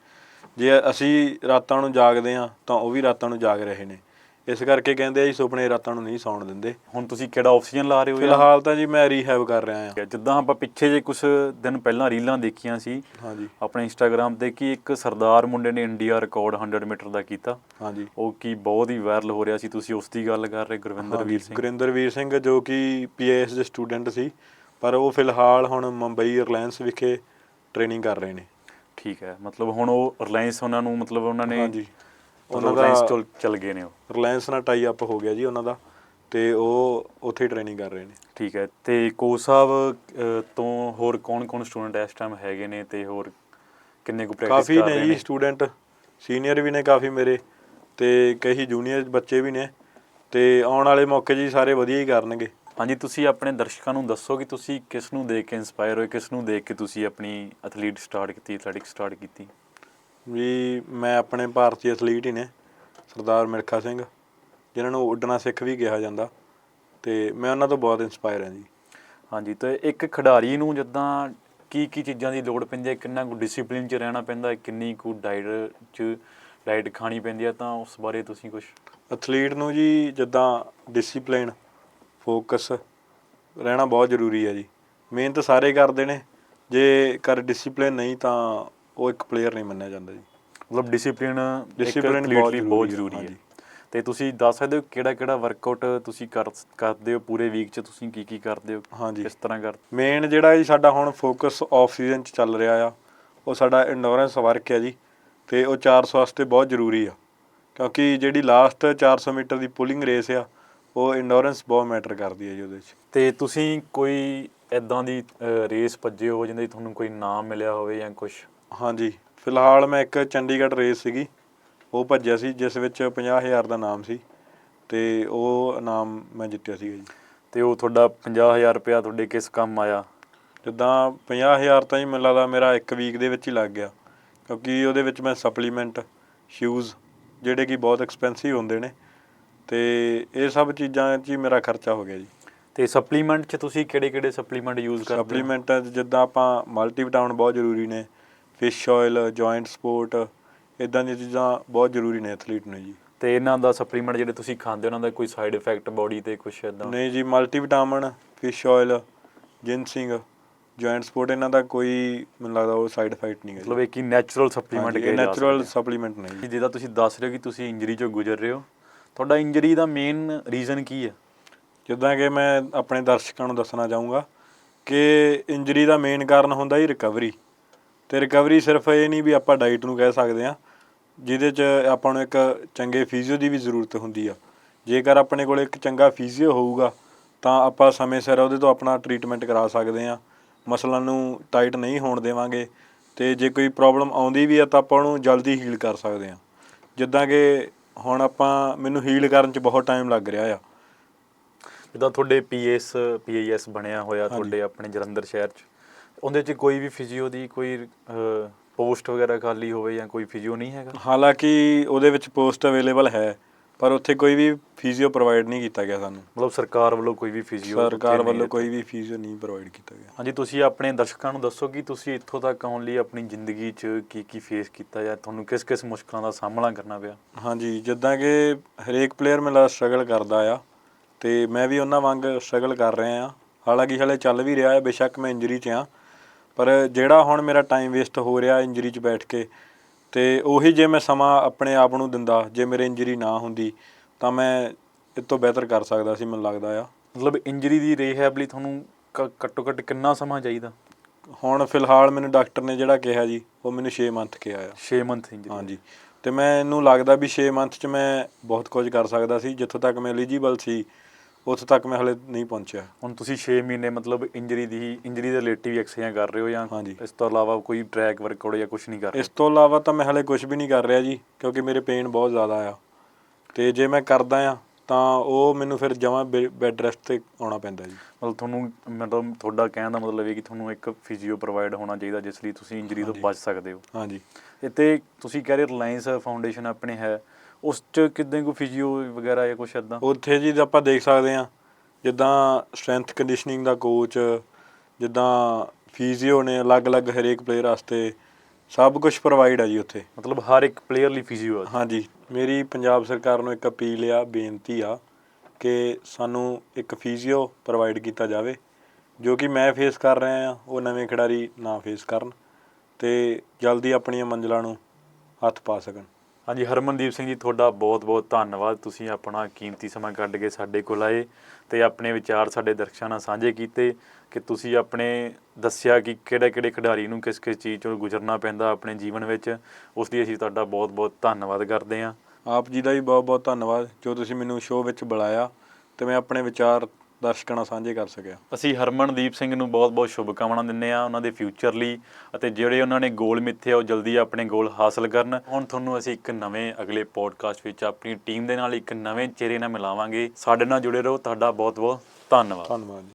Speaker 1: ਜੇ ਅਸੀਂ ਰਾਤਾਂ ਨੂੰ ਜਾਗਦੇ ਆ ਤਾਂ ਉਹ ਵੀ ਰਾਤਾਂ ਨੂੰ ਜਾਗ ਰਹੇ ਨੇ। ਇਸ ਕਰਕੇ ਕਹਿੰਦੇ ਆ ਜੀ ਸੁਪਨੇ ਰਾਤਾਂ ਨੂੰ ਨਹੀਂ ਸੌਣ ਦਿੰਦੇ।
Speaker 2: ਹੁਣ ਤੁਸੀਂ ਕਿਹੜਾ ਆਫ ਸੀਜ਼ਨ ਲਾ ਰਹੇ ਹੋ ਜਾਂ-
Speaker 1: ਫਿਲਹਾਲ ਤਾਂ ਜੀ ਮੈਂ ਰੀਹੈਬ ਕਰ ਰਿਹਾ ਆ
Speaker 2: ਜਿੱਦਾਂ ਆਪਾਂ ਪਿੱਛੇ ਜੇ ਕੁਝ ਦਿਨ ਪਹਿਲਾਂ ਰੀਲਾਂ ਦੇਖੀਆਂ ਸੀ
Speaker 1: ਹਾਂਜੀ।
Speaker 2: ਆਪਣੇ ਇੰਸਟਾਗ੍ਰam ਤੇ ਕਿ ਇੱਕ ਸਰਦਾਰ ਮੁੰਡੇ ਨੇ ਇੰਡੀਆ ਰਿਕਾਰਡ 100 ਮੀਟਰ ਦਾ ਕੀਤਾ।
Speaker 1: ਹਾਂਜੀ।
Speaker 2: ਉਹ ਕੀ ਬਹੁਤ ਹੀ ਵਾਇਰਲ ਹੋ ਰਿਹਾ ਸੀ ਤੁਸੀਂ ਉਸ ਦੀ ਗੱਲ ਕਰ ਰਹੇ ਗੁਰਵਿੰਦਰ ਵੀਰ ਸਿੰਘ?
Speaker 1: ਗੁਰਿੰਦਰਵੀਰ ਸਿੰਘ ਜੋ ਕਿ ਪੀਏਐਸ ਦੇ ਸਟੂਡੈਂਟ ਸੀ ਪਰ ਉਹ ਫਿਲਹਾਲ ਹੁਣ ਮੁੰਬਈ 에ਅਰਲਾਈਨਸ ਵਿਖੇ ਟ੍ਰੇਨਿੰਗ ਕਰ ਰਹੇ ਨੇ।
Speaker 2: ਠੀਕ ਹੈ ਮਤਲਬ ਹੁਣ ਉਹ ਰਿਲਾਇੰਸ ਉਹਨਾਂ ਨੂੰ ਮਤਲਬ ਉਹਨਾਂ ਨੇ
Speaker 1: ਹਾਂਜੀ।
Speaker 2: ਉਹਨਾਂ
Speaker 1: ਦਾ
Speaker 2: ਚਲ ਚਲ ਗਏ ਨੇ ਉਹ।
Speaker 1: ਰਿਲਾਇੰਸ ਨਾਲ ਟਾਈ ਅਪ ਹੋ ਗਿਆ ਜੀ ਉਹਨਾਂ ਦਾ ਤੇ ਉਹ ਉੱਥੇ ਟ੍ਰੇਨਿੰਗ ਕਰ ਰਹੇ ਨੇ।
Speaker 2: ਠੀਕ ਹੈ ਤੇ ਕੋਚ ਸਾਹਿਬ ਤੋਂ ਹੋਰ ਕੌਣ-ਕੌਣ ਸਟੂਡੈਂਟ ਇਸ ਟਾਈਮ ਹੈਗੇ ਨੇ ਤੇ ਹੋਰ ਕਿੰਨੇ ਕੁ ਪ੍ਰੈਕਟਿਸ
Speaker 1: ਕਾਫੀ
Speaker 2: ਕਰ
Speaker 1: ਨੇ
Speaker 2: ਰਹੇ
Speaker 1: ਜੀ
Speaker 2: ਨੇ?
Speaker 1: ਸਟੂਡੈਂਟ ਸੀਨੀਅਰ ਵੀ ਨੇ ਕਾਫੀ ਮੇਰੇ ਤੇ ਕਈ ਜੂਨੀਅਰ ਬੱਚੇ ਵੀ ਨੇ ਤੇ ਆਉਣ ਵਾਲੇ ਮੌਕੇ ਜੀ ਸਾਰੇ ਵਧੀਆ ਹੀ ਕਰਨਗੇ।
Speaker 2: ਹਾਂਜੀ ਤੁਸੀਂ ਆਪਣੇ ਦਰਸ਼ਕਾਂ ਨੂੰ ਦੱਸੋ ਕਿ ਤੁਸੀਂ ਕਿਸ ਨੂੰ ਦੇਖ ਕੇ ਇਨਸਪਾਇਰ ਹੋਏ ਕਿਸ ਨੂੰ ਦੇਖ ਕੇ ਤੁਸੀਂ ਆਪਣੀ ਐਥਲੀਟ ਸਟਾਰਟ ਕੀਤੀ ਐਥਲੈਟਿਕ ਸਟਾਰਟ ਕੀਤੀ?
Speaker 1: ਵੀ ਮੈਂ ਆਪਣੇ ਭਾਰਤੀ ਐਥਲੀਟ ਹੀ ਨੇ ਸਰਦਾਰ ਮਿਲਖਾ ਸਿੰਘ ਜਿਨ੍ਹਾਂ ਨੂੰ ਉੱਡਣਾ ਸਿੱਖ ਵੀ ਕਿਹਾ ਜਾਂਦਾ ਤੇ ਮੈਂ ਉਹਨਾਂ ਤੋਂ ਬਹੁਤ ਇਨਸਪਾਇਰ ਹਾਂ ਜੀ।
Speaker 2: ਹਾਂਜੀ ਤੇ ਇੱਕ ਖਿਡਾਰੀ ਨੂੰ ਜਿੱਦਾਂ ਕੀ ਕੀ ਚੀਜ਼ਾਂ ਦੀ ਲੋੜ ਪੈਂਦੀ ਹੈ ਕਿੰਨਾ ਕੁ ਡਿਸਪਲਿਨ 'ਚ ਰਹਿਣਾ ਪੈਂਦਾ ਹੈ ਕਿੰਨੀ ਕੁ ਡਾਈਟ 'ਚ ਡਾਈਟ ਖਾਣੀ ਪੈਂਦੀ ਹੈ ਤਾਂ ਉਸ ਬਾਰੇ ਤੁਸੀਂ ਕੁਝ
Speaker 1: ਐਥਲੀਟ ਨੂੰ ਜੀ ਜਿੱਦਾਂ ਡਿਸਪਲਿਨ ਫੋਕਸ ਰਹਿਣਾ ਬਹੁਤ ਜ਼ਰੂਰੀ ਹੈ ਜੀ। ਮਿਹਨਤ ਸਾਰੇ ਕਰਦੇ ਨੇ ਜੇ ਕਰ ਡਿਸਪਲਿਨ ਨਹੀਂ ਤਾਂ ਉਹ ਇੱਕ ਪਲੇਅਰ ਨਹੀਂ ਮੰਨਿਆ ਜਾਂਦਾ ਜੀ।
Speaker 2: ਮਤਲਬ ਡਿਸਪਲਿਨ ਡਿਸਪਲਿਨ
Speaker 1: ਬਹੁਤ ਜ਼ਰੂਰੀ ਹੈ।
Speaker 2: ਤੇ ਤੁਸੀਂ ਦੱਸ ਸਕਦੇ ਹੋ ਕਿਹੜਾ ਕਿਹੜਾ ਵਰਕਆਊਟ ਤੁਸੀਂ ਕਰ ਕਰਦੇ ਹੋ ਪੂਰੇ ਵੀਕ 'ਚ? ਤੁਸੀਂ ਕੀ ਕੀ ਕਰਦੇ ਹੋ?
Speaker 1: ਹਾਂਜੀ।
Speaker 2: ਕਿਸ ਤਰ੍ਹਾਂ ਕਰ
Speaker 1: ਮੇਨ ਜਿਹੜਾ ਜੀ ਸਾਡਾ ਹੁਣ ਫੋਕਸ ਆਫ ਸੀਜ਼ਨ ਚ ਚੱਲ ਰਿਹਾ ਆ ਉਹ ਸਾਡਾ ਇੰਡੋਰੈਂਸ ਵਰਕ ਹੈ ਜੀ। ਤੇ ਉਹ 400 ਵਾਸਤੇ ਬਹੁਤ ਜ਼ਰੂਰੀ ਆ। ਕਿਉਂਕਿ ਜਿਹੜੀ ਲਾਸਟ 400 ਮੀਟਰ ਦੀ ਪੁਲਿੰਗ ਰੇਸ ਆ ਉਹ ਇੰਡੋਰੈਂਸ ਬਹੁਤ ਮੈਟਰ ਕਰਦੀ ਹੈ ਜੀ ਉਹਦੇ ਵਿੱਚ
Speaker 2: ਤੇ ਤੁਸੀਂ ਕੋਈ ਐਦਾਂ ਦੀ ਰੇਸ ਭੱਜੇ ਹੋ ਜਿੰਦੇ ਤੁਹਾਨੂੰ ਕੋਈ ਨਾਮ ਮਿਲਿਆ ਹੋਵੇ ਜਾਂ ਕੁਝ
Speaker 1: ਹਾਂਜੀ ਫਿਲਹਾਲ ਮੈਂ ਇੱਕ ਚੰਡੀਗੜ੍ਹ ਰੇਸ ਸੀਗੀ। ਉਹ ਭੱਜਿਆ ਸੀ ਜਿਸ ਵਿੱਚ 50000 ਦਾ ਨਾਮ ਸੀ ਤੇ ਉਹ ਨਾਮ ਮੈਂ ਜਿੱਤਿਆ ਸੀਗਾ ਜੀ।
Speaker 2: ਤੇ ਉਹ ਤੁਹਾਡਾ 50000 ਰੁਪਇਆ ਤੁਹਾਡੇ ਕਿਸ ਕੰਮ ਆਇਆ?
Speaker 1: ਜਿੱਦਾਂ 50000 ਤਾਂ ਹੀ ਮੈਨੂੰ ਲੱਗਦਾ ਮੇਰਾ ਇੱਕ ਵੀਕ ਦੇ ਵਿੱਚ ਹੀ ਲੱਗ ਗਿਆ ਕਿਉਂਕਿ ਉਹਦੇ ਵਿੱਚ ਮੈਂ ਸਪਲੀਮੈਂਟ ਸ਼ੂਜ਼ ਜਿਹੜੇ ਕਿ ਬਹੁਤ ਐਕਸਪੈਂਸਿਵ ਹੁੰਦੇ ਨੇ ਤੇ ਇਹ ਸਭ ਚੀਜ਼ਾਂ 'ਚ ਹੀ ਮੇਰਾ ਖਰਚਾ ਹੋ ਗਿਆ ਜੀ।
Speaker 2: ਤੇ ਸਪਲੀਮੈਂਟ 'ਚ ਤੁਸੀਂ ਕਿਹੜੇ ਕਿਹੜੇ ਸਪਲੀਮੈਂਟ ਯੂਜ਼ ਕਰਦੇ ਹੋ?
Speaker 1: ਸਪਲੀਮੈਂਟਾਂ 'ਚ ਜਿੱਦਾਂ ਆਪਾਂ ਮਲਟੀਵਿਟਾਮਿਨ ਬਹੁਤ ਜ਼ਰੂਰੀ ਨੇ ਫਿਸ਼ ਆਇਲ ਜੁਆਇੰਟ ਸਪੋਰਟ ਇਦਾਂ ਦੀਆਂ ਚੀਜ਼ਾਂ ਬਹੁਤ ਜ਼ਰੂਰੀ ਨੇ ਐਥਲੀਟ ਨੂੰ ਜੀ।
Speaker 2: ਤੇ ਇਹਨਾਂ ਦਾ ਸਪਲੀਮੈਂਟ ਜਿਹੜੇ ਤੁਸੀਂ ਖਾਂਦੇ ਹੋ ਉਹਨਾਂ ਦਾ ਕੋਈ ਸਾਈਡ ਇਫੈਕਟ ਬਾਡੀ ਤੇ ਕੁਝ ਐਦਾਂ
Speaker 1: ਨਹੀਂ ਜੀ multivitamin fish oil ginseng joint support ਇਹਨਾਂ ਦਾ ਕੋਈ ਮੈਨੂੰ ਲੱਗਦਾ ਉਹ ਸਾਈਡ ਇਫੈਕਟ ਨਹੀਂ ਹੈ
Speaker 2: ਮਤਲਬ ਇੱਕ ਹੀ ਨੈਚੁਰਲ ਸਪਲੀਮੈਂਟ
Speaker 1: ਇਹ ਨੈਚੁਰਲ ਸਪਲੀਮੈਂਟ ਨਹੀਂ ਜੀ।
Speaker 2: ਜਿਹਦਾ ਤੁਸੀਂ ਦੱਸ ਰਹੇ ਹੋ ਕਿ ਤੁਸੀਂ ਇੰਜਰੀ ਚੋਂ ਗੁਜ਼ਰ ਰਹੇ ਹੋ। ਤੁਹਾਡਾ ਇੰਜਰੀ ਦਾ ਮੇਨ ਰੀਜ਼ਨ ਕੀ ਹੈ?
Speaker 1: ਜਿੱਦਾਂ ਕਿ ਮੈਂ ਆਪਣੇ ਦਰਸ਼ਕਾਂ ਨੂੰ ਦੱਸਣਾ ਚਾਹੂੰਗਾ ਕਿ ਇੰਜਰੀ ਦਾ ਮੇਨ ਕਾਰਨ ਹੁੰਦਾ ਹੀ ਰਿਕਵਰੀ ਤੇ ਰਿਕਵਰੀ ਸਿਰਫ ਇਹ ਨਹੀਂ ਵੀ ਆਪਾਂ ਡਾਈਟ ਨੂੰ ਕਹਿ ਸਕਦੇ ਆ ਜਿਹਦੇ 'ਚ ਆਪਾਂ ਨੂੰ ਇੱਕ ਚੰਗੇ ਫਿਜ਼ੀਓ ਦੀ ਵੀ ਜ਼ਰੂਰਤ ਹੁੰਦੀ ਆ। ਜੇਕਰ ਆਪਣੇ ਕੋਲ ਇੱਕ ਚੰਗਾ ਫਿਜ਼ੀਓ ਹੋਊਗਾ ਤਾਂ ਆਪਾਂ ਸਮੇਂ ਸਿਰ ਉਹਦੇ ਤੋਂ ਆਪਣਾ ਟ੍ਰੀਟਮੈਂਟ ਕਰਾ ਸਕਦੇ ਆ ਮਸਲਾਂ ਨੂੰ ਟਾਈਟ ਨਹੀਂ ਹੋਣ ਦੇਵਾਂਗੇ ਤੇ ਜੇ ਕੋਈ ਪ੍ਰੋਬਲਮ ਆਉਂਦੀ ਵੀ ਆ ਤਾਂ ਆਪਾਂ ਉਹਨੂੰ ਜਲਦੀ ਹੀਲ ਕਰ ਸਕਦੇ ਆ ਜਿੱਦਾਂ ਕਿ ਹੁਣ ਆਪਾਂ ਮੈਨੂੰ ਹੀਲ ਕਰਨ 'ਚ ਬਹੁਤ ਟਾਈਮ ਲੱਗ ਰਿਹਾ ਆ।
Speaker 2: ਜਿੱਦਾਂ ਤੁਹਾਡੇ ਪੀਐਸ ਪੀਆਈਐਸ ਬਣਿਆ ਹੋਇਆ ਤੁਹਾਡੇ ਆਪਣੇ ਜਲੰਧਰ ਸ਼ਹਿਰ 'ਚ ਉਹਦੇ 'ਚ ਕੋਈ ਵੀ ਫਿਜ਼ੀਓ ਦੀ ਕੋਈ ਪੋਸਟ ਵਗੈਰਾ ਖਾਲੀ ਹੋਵੇ ਜਾਂ ਕੋਈ ਫਿਜ਼ੀਓ ਨਹੀਂ ਹੈਗਾ?
Speaker 1: ਹਾਲਾਂਕਿ ਉਹਦੇ ਵਿੱਚ ਪੋਸਟ ਅਵੇਲੇਬਲ ਹੈ ਪਰ ਉੱਥੇ ਕੋਈ ਵੀ ਫਿਜ਼ੀਓ ਪ੍ਰੋਵਾਈਡ ਨਹੀਂ ਕੀਤਾ ਗਿਆ ਸਾਨੂੰ।
Speaker 2: ਮਤਲਬ ਸਰਕਾਰ ਵੱਲੋਂ ਕੋਈ ਵੀ ਫਿਜ਼ੀਓ
Speaker 1: ਸਰਕਾਰ ਵੱਲੋਂ ਕੋਈ ਵੀ ਫਿਜ਼ੀਓ ਨਹੀਂ ਪ੍ਰੋਵਾਈਡ ਕੀਤਾ ਗਿਆ।
Speaker 2: ਹਾਂਜੀ ਤੁਸੀਂ ਆਪਣੇ ਦਰਸ਼ਕਾਂ ਨੂੰ ਦੱਸੋ ਕਿ ਤੁਸੀਂ ਇੱਥੋਂ ਤੱਕ ਆਉਣ ਲਈ ਆਪਣੀ ਜ਼ਿੰਦਗੀ 'ਚ ਕੀ ਕੀ ਫੇਸ ਕੀਤਾ ਜਾਂ ਤੁਹਾਨੂੰ ਕਿਸ ਕਿਸ ਮੁਸ਼ਕਲਾਂ ਦਾ ਸਾਹਮਣਾ ਕਰਨਾ ਪਿਆ?
Speaker 1: ਹਾਂਜੀ ਜਿੱਦਾਂ ਕਿ ਹਰੇਕ ਪਲੇਅਰ ਮੇਰਾ ਸਟਰਗਲ ਕਰਦਾ ਆ ਤੇ ਮੈਂ ਵੀ ਉਹਨਾਂ ਵਾਂਗ ਸਟਰਗਲ ਕਰ ਰਿਹਾ ਆ। ਹਾਲਾਂਕਿ ਹਲੇ ਚੱਲ ਵੀ ਰਿਹਾ ਹੈ ਬੇਸ਼ੱਕ ਮੈਂ ਇੰਜਰੀ 'ਚ ਆ ਪਰ ਜਿਹੜਾ ਹੁਣ ਮੇਰਾ ਟਾਈਮ ਵੇਸਟ ਹੋ ਰਿਹਾ ਇੰਜਰੀ 'ਚ ਬੈਠ ਕੇ ਤੇ ਉਹੀ ਜੇ ਮੈਂ ਸਮਾਂ ਆਪਣੇ ਆਪ ਨੂੰ ਦਿੰਦਾ ਜੇ ਮੇਰੇ ਇੰਜਰੀ ਨਾ ਹੁੰਦੀ ਤਾਂ ਮੈਂ ਇਹ ਤੋਂ ਬਿਹਤਰ ਕਰ ਸਕਦਾ ਸੀ ਮੈਨੂੰ ਲੱਗਦਾ ਆ।
Speaker 2: ਮਤਲਬ ਇੰਜਰੀ ਦੀ ਰੀਹੈਬ ਲਈ ਤੁਹਾਨੂੰ ਘੱਟੋ ਘੱਟ ਕਿੰਨਾ ਸਮਾਂ ਚਾਹੀਦਾ?
Speaker 1: ਹੁਣ ਫਿਲਹਾਲ ਮੈਨੂੰ ਡਾਕਟਰ ਨੇ ਜਿਹੜਾ ਕਿਹਾ ਜੀ ਉਹ ਮੈਨੂੰ 6 ਮੰਥ ਕਿਹਾ ਆ।
Speaker 2: 6 ਮੰਥ ਇੰਜਰੀ
Speaker 1: ਹਾਂਜੀ। ਤੇ ਮੈਨੂੰ ਲੱਗਦਾ ਵੀ 6 ਮੰਥ 'ਚ ਮੈਂ ਬਹੁਤ ਕੁਝ ਕਰ ਸਕਦਾ ਸੀ ਜਿੱਥੋਂ ਤੱਕ ਮੈਂ ਐਲੀਜੀਬਲ ਸੀ ਉੱਥੋਂ ਤੱਕ ਮੈਂ ਹਲੇ ਨਹੀਂ ਪਹੁੰਚਿਆ।
Speaker 2: ਹੁਣ ਤੁਸੀਂ 6 ਮਹੀਨੇ ਮਤਲਬ ਇੰਜਰੀ ਦੀ ਇੰਜਰੀ ਦੇ ਰਿਲੇਟਿਵ ਐਕਸਰਸਾਈਜ਼ਾਂ ਕਰ ਰਹੇ ਹੋ ਜਾਂ
Speaker 1: ਹਾਂਜੀ।
Speaker 2: ਇਸ ਤੋਂ ਇਲਾਵਾ ਕੋਈ ਟਰੈਕ ਵਰਕਆਊਟ ਜਾਂ ਕੁਝ ਨਹੀਂ ਕਰ ਰਹੇ?
Speaker 1: ਇਸ ਤੋਂ ਇਲਾਵਾ ਤਾਂ ਮੈਂ ਹਲੇ ਕੁਝ ਵੀ ਨਹੀਂ ਕਰ ਰਿਹਾ ਜੀ ਕਿਉਂਕਿ ਮੇਰੇ ਪੇਨ ਬਹੁਤ ਜ਼ਿਆਦਾ ਆ। ਤੇ ਜੇ ਮੈਂ ਕਰਦਾ ਆ ਤਾਂ ਉਹ ਮੈਨੂੰ ਫਿਰ ਜਮਾਂ ਬੈੱਡ ਰੈਸਟ ਤੇ ਆਉਣਾ ਪੈਂਦਾ ਜੀ।
Speaker 2: ਮਤਲਬ ਤੁਹਾਨੂੰ ਮਤਲਬ ਤੁਹਾਡਾ ਕਹਿਣ ਦਾ ਮਤਲਬ ਇਹ ਕਿ ਤੁਹਾਨੂੰ ਇੱਕ ਫਿਜ਼ੀਓ ਪ੍ਰੋਵਾਈਡ ਹੋਣਾ ਚਾਹੀਦਾ ਜਿਸ ਲਈ ਤੁਸੀਂ ਇੰਜਰੀ ਤੋਂ
Speaker 1: ਹਾਂਜੀ।
Speaker 2: ਬਚ ਸਕਦੇ ਹੋ।
Speaker 1: ਹਾਂਜੀ।
Speaker 2: ਤੇ ਤੁਸੀਂ ਕਹਿ ਰਹੇ ਰਿਲਾਇੰਸ ਫਾਊਂਡੇਸ਼ਨ ਆਪਣੇ ਹੈ। ਉਸ ਚ ਕਿਦਾਂ ਕੋਈ ਫਿਜ਼ੀਓ ਵਗੈਰਾ ਜਾਂ ਕੁਝ ਇਦਾਂ
Speaker 1: ਉੱਥੇ ਜੀ ਆਪਾਂ ਦੇਖ ਸਕਦੇ ਆ ਜਿੱਦਾਂ ਸਟਰੈਂਥ ਕੰਡੀਸ਼ਨਿੰਗ ਦਾ ਕੋਚ ਜਿੱਦਾਂ ਫੀਜ਼ੀਓ ਨੇ ਅਲੱਗ-ਅਲੱਗ ਹਰੇਕ ਪਲੇਅਰ ਵਾਸਤੇ ਸਭ ਕੁਝ ਪ੍ਰੋਵਾਈਡ ਆ ਜੀ ਉੱਥੇ।
Speaker 2: ਮਤਲਬ ਹਰ ਇੱਕ ਪਲੇਅਰ ਲਈ ਫਿਜ਼ੀਓ ਆ
Speaker 1: ਹਾਂਜੀ ਮੇਰੀ ਪੰਜਾਬ ਸਰਕਾਰ ਨੂੰ ਇੱਕ ਅਪੀਲ ਆ ਬੇਨਤੀ ਆ ਕਿ ਸਾਨੂੰ ਇੱਕ ਫੀਜ਼ੀਓ ਪ੍ਰੋਵਾਈਡ ਕੀਤਾ ਜਾਵੇ ਜੋ ਕਿ ਮੈਂ ਫੇਸ ਕਰ ਰਿਹਾ ਆ ਉਹ ਨਵੇਂ ਖਿਡਾਰੀ ਨਾ ਫੇਸ ਕਰਨ ਤੇ ਜਲਦੀ ਆਪਣੀਆਂ ਮੰਜ਼ਲਾਂ ਨੂੰ ਹੱਥ ਪਾ ਸਕਣ।
Speaker 2: ਹਾਂਜੀ, ਹਰਮਨਦੀਪ ਸਿੰਘ ਜੀ, ਤੁਹਾਡਾ ਬਹੁਤ-ਬਹੁਤ ਧੰਨਵਾਦ। ਤੁਸੀਂ ਆਪਣਾ ਕੀਮਤੀ ਸਮਾਂ ਕੱਢ ਕੇ ਸਾਡੇ ਕੋਲ ਆਏ ਤੇ ਆਪਣੇ ਵਿਚਾਰ ਸਾਡੇ ਦਰਸ਼ਕਾਂ ਨਾਲ ਸਾਂਝੇ ਕੀਤੇ ਕਿ ਤੁਸੀਂ ਆਪਣੇ ਦੱਸਿਆ ਕਿ ਕਿਹੜੇ-ਕਿਹੜੇ ਖਿਡਾਰੀ ਨੂੰ ਕਿਸ-ਕਿਸ ਚੀਜ਼ ਚੋਂ ਗੁਜ਼ਰਨਾ ਪੈਂਦਾ ਆਪਣੇ ਜੀਵਨ ਵਿੱਚ, ਉਸ ਲਈ ਅਸੀਂ ਤੁਹਾਡਾ ਬਹੁਤ-ਬਹੁਤ ਧੰਨਵਾਦ ਕਰਦੇ ਹਾਂ।
Speaker 1: ਆਪ ਜੀ ਦਾ ਵੀ ਬਹੁਤ-ਬਹੁਤ ਧੰਨਵਾਦ। ਜੋ ਤੁਸੀਂ ਮੈਨੂੰ ਸ਼ੋਅ ਵਿੱਚ ਬੁਲਾਇਆ ਤੇ ਮੈਂ ਆਪਣੇ ਵਿਚਾਰ ਦਰਸ਼ਕਾਂ ਨਾਲ ਸਾਂਝੇ ਕਰ ਸਕਿਆ।
Speaker 2: ਅਸੀਂ ਹਰਮਨਦੀਪ ਸਿੰਘ ਨੂੰ ਬਹੁਤ-ਬਹੁਤ ਸ਼ੁਭਕਾਮਨਾ ਦਿੰਦੇ ਆ ਉਹਨਾਂ ਦੇ ਫਿਊਚਰ ਲਈ ਅਤੇ ਜਿਹੜੇ ਉਹਨਾਂ ਨੇ ਗੋਲ ਮਿੱਥੇ ਆ ਉਹ ਜਲਦੀ ਆਪਣੇ ਗੋਲ ਹਾਸਲ ਕਰਨ। ਹੁਣ ਤੁਹਾਨੂੰ ਅਸੀਂ ਇੱਕ ਨਵੇਂ ਅਗਲੇ ਪੋਡਕਾਸਟ ਵਿੱਚ ਆਪਣੀ ਟੀਮ ਦੇ ਨਾਲ ਇੱਕ ਨਵੇਂ ਚਿਹਰੇ ਨਾਲ ਮਿਲਾਵਾਂਗੇ। ਸਾਡੇ ਨਾਲ ਜੁੜੇ ਰਹੋ ਤੁਹਾਡਾ ਬਹੁਤ-ਬਹੁਤ ਧੰਨਵਾਦ।
Speaker 1: ਧੰਨਵਾਦ